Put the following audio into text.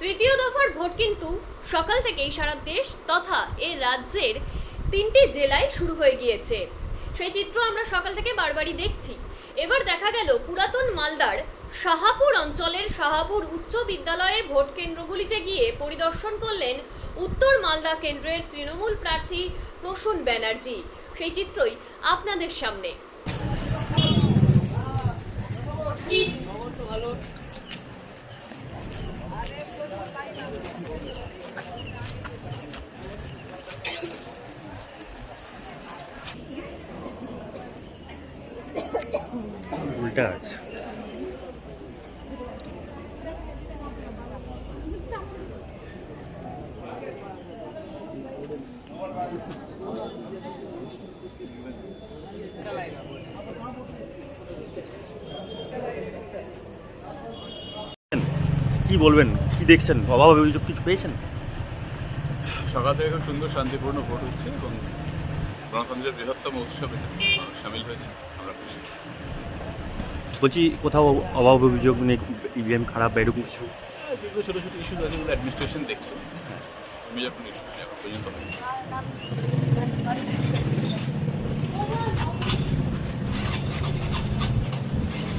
তৃতীয় দফার ভোট কিন্তু সকাল থেকেই সারা দেশ তথা এ রাজ্যের তিনটি জেলায় শুরু হয়ে গিয়েছে। সেই চিত্র আমরা সকাল থেকে বারবারই দেখছি। এবার দেখা গেল পুরাতন মালদার শাহাপুর অঞ্চলের শাহাপুর উচ্চ বিদ্যালয়ে ভোট কেন্দ্রগুলিতে গিয়ে পরিদর্শন করলেন উত্তর মালদা কেন্দ্রের তৃণমূল প্রার্থী প্রসূন ব্যানার্জি। সেই চিত্রই আপনাদের সামনে। কি বলবেন? কি দেখছেন? অভাব অভিযোগ কিছু পেয়েছেন? সকাল থেকে খুব সুন্দর শান্তিপূর্ণ ভোট হচ্ছে এবং গণতন্ত্রের বৃহত্তম উৎসবে সামিল হয়েছে আমরা খুশি। বলছি কোথাও অভাব অভিযোগ নেই ইভিএম খারাপ বা এরকম কিছু? যেগুলো ছোটো ছোটো ইস্যু আছে যেগুলো অ্যাডমিনিস্ট্রেশন দেখছে। মেজর কোনো ইস্যু এখন পর্যন্ত।